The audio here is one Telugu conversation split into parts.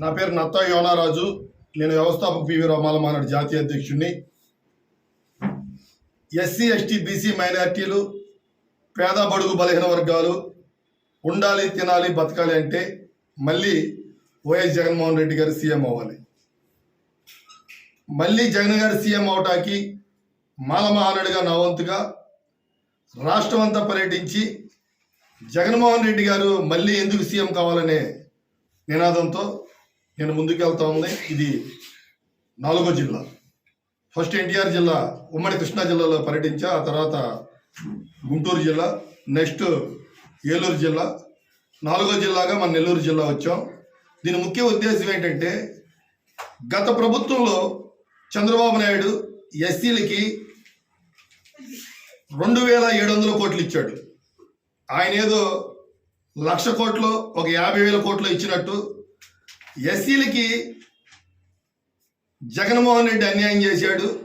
నా పేరు నత్తా యోనారాజు. నేను వ్యవస్థాపక పివి రామాల మానాడు జాతీయ అధ్యక్షుడిని. ఎస్సీ ఎస్టీ బీసీ మైనార్టీలు పేద బడుగు బలహీన వర్గాలు ఉండాలి తినాలి బతకాలి అంటే మళ్ళీ వైఎస్ జగన్మోహన్ రెడ్డి గారు సీఎం అవ్వాలి. మళ్ళీ జగన్ గారు సీఎం అవటానికి మాల మహానాడుగా నా వంతుగా రాష్ట్రం అంతా పర్యటించి జగన్మోహన్ రెడ్డి గారు మళ్ళీ ఎందుకు సీఎం కావాలనే నినాదంతో నేను ముందుకు వెళ్తా ఉంది. ఇది నాలుగో జిల్లా. ఫస్ట్ ఎన్టీఆర్ జిల్లా ఉమ్మడి కృష్ణా జిల్లాలో పర్యటించా. ఆ తర్వాత గుంటూరు జిల్లా నెక్స్ట్ ఏలూరు జిల్లా. నాలుగో జిల్లాగా మన నెల్లూరు జిల్లా వచ్చాం. దీని ముఖ్య ఉద్దేశం ఏంటంటే గత ప్రభుత్వంలో చంద్రబాబు నాయుడు ఎస్సీలకి రెండు వేల ఏడు వందల కోట్లు ఇచ్చాడు. ఆయన ఏదో లక్ష కోట్లు ఒక యాభై వేల కోట్లు ఇచ్చినట్టు ఎస్సీలకి జగన్మోహన్ రెడ్డి అన్యాయం చేశాడు.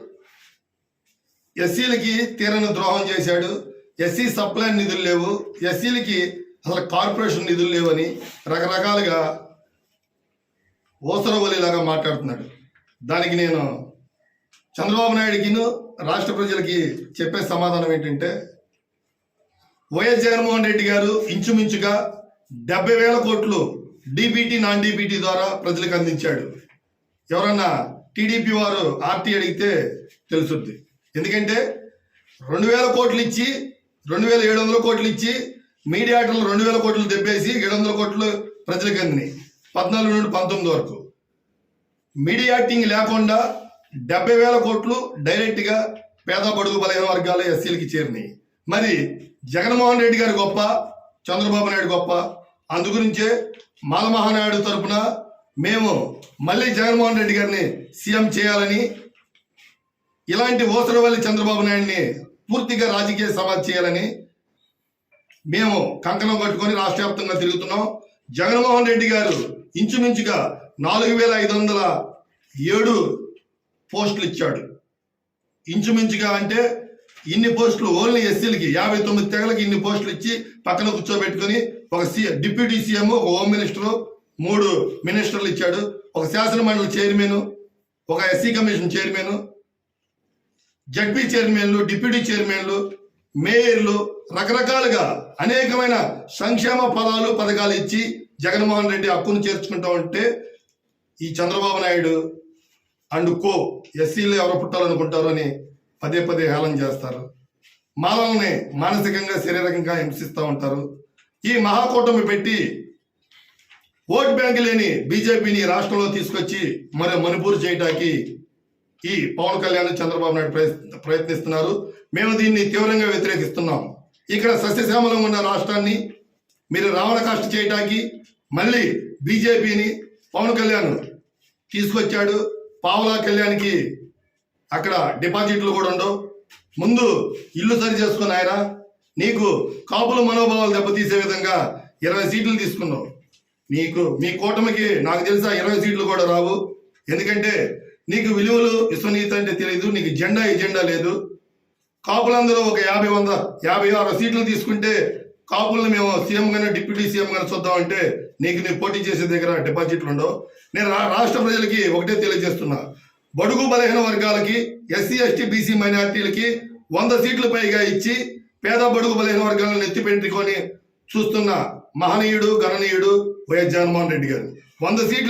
ఎస్సీలకి తీరని ద్రోహం చేశాడు. ఎస్సీ సప్లై నిధులు లేవు. ఎస్సీలకి అసలు కార్పొరేషన్ నిధులు లేవని రకరకాలుగా ఓసరవలిలాగా మాట్లాడుతున్నాడు. దానికి నేను చంద్రబాబు నాయుడుకిను రాష్ట్ర ప్రజలకి చెప్పే సమాధానం ఏంటంటే వైఎస్ జగన్మోహన్ రెడ్డి గారు ఇంచుమించుగా డెబ్బై వేల కోట్లు డీబీటీ నాన్ డీబీటీ ద్వారా ప్రజలకు అందించాడు. ఎవరన్నా టీడీపీ వారు ఆర్టీ అడిగితే తెలుసుద్ది. ఎందుకంటే రెండు వేల కోట్లు ఇచ్చి రెండు వేల ఏడు వందల కోట్లు ఇచ్చి మీడియాటర్లు రెండు వేల కోట్లు దెబ్బేసి ఏడు వందల కోట్లు ప్రజలకు అందినాయి. పద్నాలుగు నుండి పంతొమ్మిది వరకు. మీడియాటింగ్ లేకుండా డెబ్బై వేల కోట్లు డైరెక్ట్గా పేద బడుగు బలహీన వర్గాల ఎస్సీలకి చేరినాయి. మరి జగన్మోహన్ రెడ్డి గారు గొప్ప చంద్రబాబు నాయుడు గొప్ప అందుగురించే మాలమహానాయుడు తరపున మేము మళ్ళీ జగన్మోహన్ రెడ్డి గారిని సీఎం చేయాలని ఇలాంటి ఓసరవల్లి చంద్రబాబు నాయుడిని పూర్తిగా రాజకీయ సమాధి చేయాలని మేము కంకణం కట్టుకొని రాష్ట్ర వ్యాప్తంగా తిరుగుతున్నాం. జగన్మోహన్ రెడ్డి గారు ఇంచుమించుగా నాలుగు వేల ఐదు వందల ఏడు పోస్టులు ఇచ్చాడు. ఇంచుమించుగా అంటే ఇన్ని పోస్టులు ఓన్లీ ఎస్సీలకి యాభై తొమ్మిది తెగలకి ఇన్ని పోస్టులు ఇచ్చి పక్కన కూర్చోబెట్టుకొని ఒక సి డిప్యూటీ సీఎం ఒక హోమ్ మినిస్టర్ మూడు మినిస్టర్లు ఇచ్చాడు. ఒక శాసన మండలి చైర్మన్ ఒక ఎస్సీ కమిషన్ చైర్మన్ జడ్పీ చైర్మన్లు డిప్యూటీ చైర్మన్లు మేయర్లు రకరకాలుగా అనేకమైన సంక్షేమ పదాలు పథకాలు ఇచ్చి జగన్మోహన్ రెడ్డి హక్కును చేర్చుకుంటా ఉంటే ఈ చంద్రబాబు నాయుడు అండ్ కో ఎస్సీలు ఎవరు పుట్టాలనుకుంటారు అని పదే పదే హేళన చేస్తారు. మాలల్ని మానసికంగా శారీరకంగా హింసిస్తూ ఉంటారు. ఈ మహాకూటమి పెట్టి ఓట్ బ్యాంక్ లేని బీజేపీని రాష్ట్రంలో తీసుకొచ్చి మరి మణిపూర్ చేయటానికి ఈ పవన్ కళ్యాణ్ చంద్రబాబు నాయుడు ప్రయత్- ప్రయత్నిస్తున్నారు. మేము దీన్ని తీవ్రంగా వ్యతిరేకిస్తున్నాం. ఇక్కడ సస్యశ్యామలం ఉన్న రాష్ట్రాన్ని మీరు రావణ కాస్ట్ చేయటానికి మళ్ళీ బీజేపీని పవన్ కళ్యాణ్ తీసుకొచ్చాడు. పావలా కళ్యాణ్కి అక్కడ డిపాజిట్లు కూడా ఉండవు. ముందు ఇల్లు సరి చేసుకుని ఆయన నీకు కాపుల మనోభావాలు దెబ్బతీసే విధంగా ఇరవై సీట్లు తీసుకున్నావు. నీకు మీ కూటమికి నాకు తెలుసా ఇరవై సీట్లు కూడా రావు. ఎందుకంటే నీకు విలువలు విశ్వనీత అంటే తెలియదు నీకు జెండా ఎజెండా లేదు. కాపులందరూ ఒక యాభై వంద యాభై ఆరు సీట్లు తీసుకుంటే కాపులను మేము సీఎం గానే డిప్యూటీ సీఎం గానే చూద్దామంటే నీకు నీ పోటీ చేసే దగ్గర డిపాజిట్లు ఉండవు. నేను రాష్ట్ర ప్రజలకి ఒకటే తెలియజేస్తున్నా. బడుగు బలహీన వర్గాలకి ఎస్సీ ఎస్టీ బీసీ మైనార్టీలకి వంద సీట్లు పైగా ఇచ్చి పేద బడుగు బలహీన వర్గాలను ఎత్తిపెట్టుకొని చూస్తున్న మహనీయుడు గణనీయుడు వైఎస్ జగన్మోహన్ రెడ్డి గారు. వంద సీట్లు